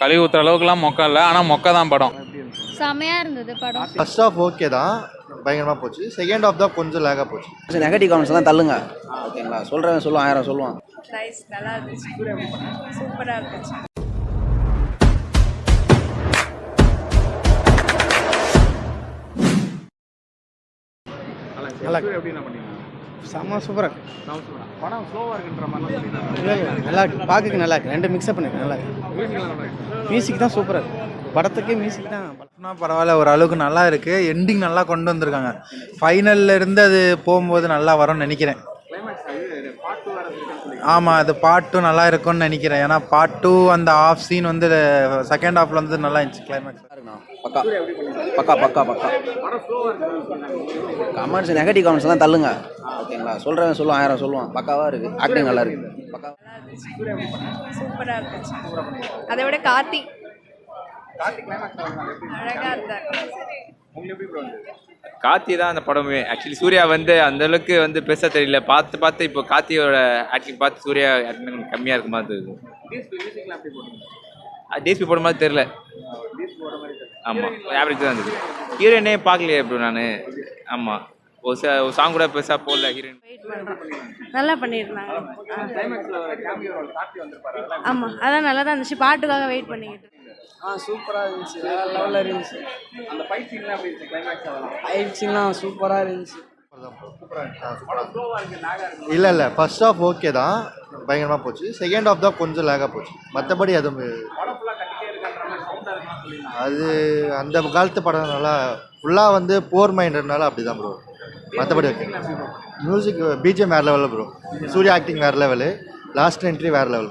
கழுவி ஊற்றுற அளவுக்குலாம் மொக்க இல்லை. ஆனால் மொக்க தான் படம். செமையா இருந்தது படம். ஃபர்ஸ்ட் ஆஃப் ஓகே தான். பயங்கரமாக போச்சு. செகண்ட் ஆஃப் தான் கொஞ்சம் லேகாக போச்சு. கொஞ்சம் நெகட்டிவ் காமெண்ட்ஸ் எல்லாம் தள்ளுங்க. ஓகேங்களா? சொல்கிறவன் சொல்லுவான் ஆயிரம் சொல்லுவான். நல்லா இருந்துச்சு. சூப்பராக இருந்துச்சு. செம்ம சூப்பராக படம் ஸ்லோவாக இருக்குன்ற மாதிரி இல்லை இல்லை நல்லா இருக்கு. பார்க்க நல்லா இருக்கு. ரெண்டு மிக்ஸ்அப் பண்ணிருக்கு நல்லா இருக்கு. மியூசிக் தான் சூப்பராக இருக்கு. படத்துக்கே மியூசிக் தான். படம்னா பரவாயில்ல ஒரு அளவுக்கு நல்லா இருக்கு. எண்டிங் நல்லா கொண்டு வந்திருக்காங்க. ஃபைனல்ல இருந்து அது போகும்போது நல்லா வரும்னு நினைக்கிறேன். ஆமாம் அது பார்ட் டூ நல்லா இருக்கும்னு நினைக்கிறேன். ஏன்னா பார்ட் டூ அந்த ஆஃப் சீன் வந்து செகண்ட் ஹாஃப்ல வந்து நல்லா இருந்துச்சு கிளைமேக்ஸ் பக்கா. பக்கா பக்கா பக்கா. கமெண்ட்ஸ் நெகட்டிவ் காமெண்ட்ஸ் எல்லாம் தள்ளுங்க. ஓகேங்களா? சொல்கிறவன் சொல்லுவான் ஆயிரம் சொல்லுவான். பக்காவாக இருக்குது ஆக்டிங் நல்லா இருக்கு. பக்கா சூப்பராக இருந்துச்சு. அதை விட கார்த்தி. இருந்தார். கார்த்தி தான் அந்த படமே. ஆக்சுவலி சூர்யா வந்து அந்த அளவுக்கு வந்து பெருசாக தெரியல. பார்த்து பார்த்து இப்போ கார்த்தியோட ஆக்டிங் பார்த்து சூர்யா ஆக்டிங் கொஞ்சம் கம்மியாக இருக்க மாதிரி இருக்குது டிஎஸ்பி போட மாதிரி தெரில ஆமாம் ஆவரேஜ் தான் இருந்தது. ஹீரோயினே பார்க்கலையே ப்ரோ நான். ஆமாம் ஒரு ச ஒரு சாங் கூட பெருசாக போடல ஹீரோயின் நல்லா பண்ணியிருந்தாங்க ஆமா அதான் நல்லா தான் இருந்துச்சு. பாட்டுக்காக வெயிட் பண்ணிக்கிட்டு ஆ சூப்பராக இருந்துச்சு. வேறு லெவலில் இருந்துச்சு. அந்த ஃபைட் சீன்லாம் எப்படி இருந்துச்சு? கிளைமேக்ஸ் ஃபைட் சீன்லாம் சூப்பராக இருந்துச்சு. இல்லை இல்லை. ஃபர்ஸ்ட் ஆஃப் ஓகே தான். பயங்கரமாக போச்சு. செகண்ட் ஆஃப் தான் கொஞ்சம் லேகாக போச்சு. மற்றபடி எதுவும் அது அந்த காலத்து படம் நல்லா ஃபுல்லாக வந்து போர் மைண்டட்னால அப்படி தான் ப்ரோ மற்றபடி ஓகே மியூசிக் பிஜிஎம் வேறு லெவலில் ப்ரோ சூர்யா ஆக்டிங் வேறு லெவலு லாஸ்ட் என்ட்ரி வேறு லெவல்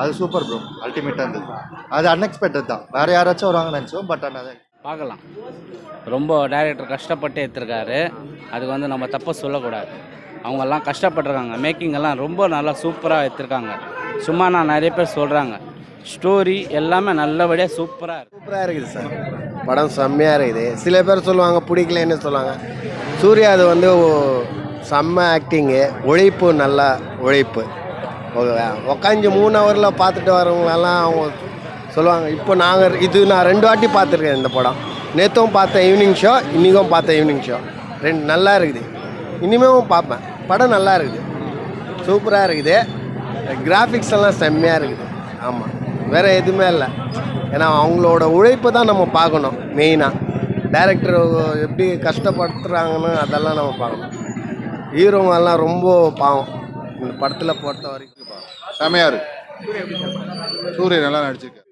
அது சூப்பர் ப்ரோ அல்டிமேட்டாக இருந்தது. அது அன்எக்ஸ்பெக்டட் தான். வேறு யாராச்சும் வருவாங்கன்னு நினச்சோம் பட் ஆனால் பார்க்கலாம். ரொம்ப டைரக்டர் கஷ்டப்பட்டு எடுத்திருக்காரு. அதுக்கு வந்து நம்ம தப்பை சொல்லக்கூடாது. அவங்கெல்லாம் கஷ்டப்பட்டிருக்காங்க. மேக்கிங் எல்லாம் ரொம்ப நல்லா சூப்பராக எடுத்திருக்காங்க. சும்மா நான் நிறைய பேர் சொல்கிறாங்க ஸ்டோரி எல்லாமே நல்லபடியாக சூப்பராக சூப்பராக இருக்குது சார் படம் செம்மையாக இருக்குது. சில பேர் சொல்லுவாங்க பிடிக்கலன்னு சொல்லுவாங்க. சூர்யா அது வந்து செம்ம ஆக்டிங்கு உழைப்பு நல்லா உழைப்பு உக்காஞ்சி மூணு ஹவரில் பார்த்துட்டு வரவங்களெல்லாம் அவங்க சொல்லுவாங்க இப்போ நாங்கள் இது நான் ரெண்டு வாட்டி பார்த்துருக்கேன் இந்த படம். நேற்றும் பார்த்தேன் ஈவினிங் ஷோ இன்றைக்கும் பார்த்தேன் ஈவினிங் ஷோ ரெண்டு நல்லா இருக்குது. இனிமேவும் பார்ப்பேன். படம் நல்லா இருக்குது. சூப்பராக இருக்குது. கிராஃபிக்ஸ் எல்லாம் செம்மையாக இருக்குது. ஆமாம் வேறு எதுவுமே இல்லை. ஏன்னா அவங்களோட உழைப்பு தான் நம்ம பார்க்கணும் மெயினாக டேரக்டர் எப்படி கஷ்டப்படுத்துகிறாங்கன்னு அதெல்லாம் நம்ம பார்க்கணும். ஹீரோங்க எல்லாம் ரொம்ப பாவம். இந்த படத்தில் பொறுத்த வரைக்கும் செமையா இருக்கு சூரிய நல்லா நடிச்சிருக்காரு.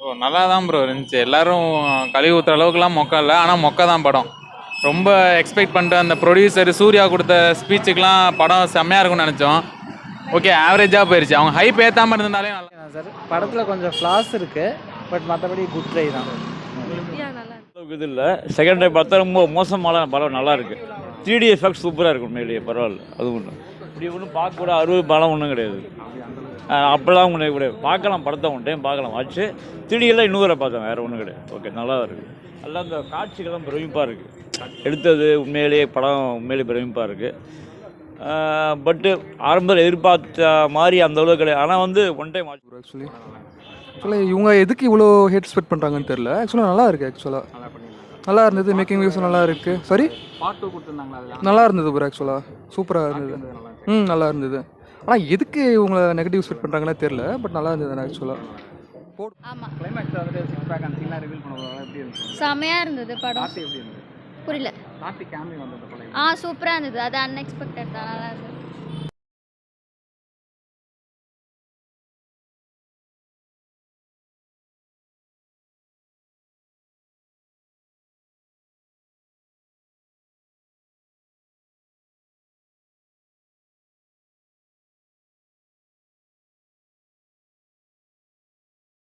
ஓ நல்லா தான் ப்ரோ இருந்துச்சு. எல்லாரும் கழுவி ஊற்றுற அளவுக்குலாம் மொக்க இல்லை. ஆனால் மொக்க தான் படம். ரொம்ப எக்ஸ்பெக்ட் பண்ணிட்டு அந்த ப்ரொடியூசர் சூர்யா கொடுத்த ஸ்பீச்சுக்கெலாம் படம் செம்மையாக இருக்கும்னு நினச்சோம். ஓகே ஆவரேஜாக போயிருச்சு. அவங்க ஹைப் ஏற்றாமல் இருந்திருந்தாலே நல்லா சார் படத்தில் கொஞ்சம் ஃப்ளாஸ் இருக்குது பட் மற்றபடி குட் ட்ரை தான். நல்லா இது இல்லை. செகண்ட் டைம் பார்த்தா ரொம்ப மோசமான படம் நல்லா இருக்கு. த்ரீ டி எஃபெக்ட் சூப்பராக இருக்கும் உண்மையிலேயே பரவாயில்ல. அது ஒன்று இப்படி ஒன்றும் பார்க்க கூட அறுபது படம் ஒன்றும் கிடையாது. அப்படிலாம் ஒன்றும் கிடையாது பார்க்கலாம் படத்தை ஒன் டைம் பார்க்கலாம். வச்சு த்ரீ எல்லாம் இன்னொரு பார்த்தேன் வேறு ஒன்றும் கிடையாது. ஓகே நல்லா இருக்குது எல்லாம் அந்த காட்சிகள்லாம் பிரமிப்பாக இருக்குது எடுத்தது உண்மையிலேயே படம் உண்மையிலேயே பிரமிப்பாக இருக்குது பட்டு ஆரம்பத்தில் எதிர்பார்த்த மாதிரி அந்த அளவுக்கு கிடையாது. ஆனால் வந்து ஒன் டைம் ஆக்சுவலி ஆக்சுவலி இவங்க எதுக்கு இவ்வளோ ஹேட் ஸ்பெட் பண்ணுறாங்கன்னு தெரில ஆக்சுவலாக நல்லா இருக்கு ஆக்சுவலாக நல்லா இருந்தது மேக்கிங் வியூஸும் நல்லா இருக்கு. சரி நல்லா இருந்தது ப்ரோ ஆக்சுவலாக சூப்பராக இருந்தது. ம் நல்லா இருந்தது. ஆனால் எதுக்கு இவங்க நெகட்டிவ் ஸ்பெட் பண்ணுறாங்கன்னு தெரில பட் நல்லா இருந்தது ஆக்சுவலாக செமையா இருந்தது படம். கார்த்தி எப்படி இருந்தது புரியல. ஆ சூப்பரா இருந்தது. அது அன்எக்ஸ்பெக்டட் தான். நல்லா இருந்தது.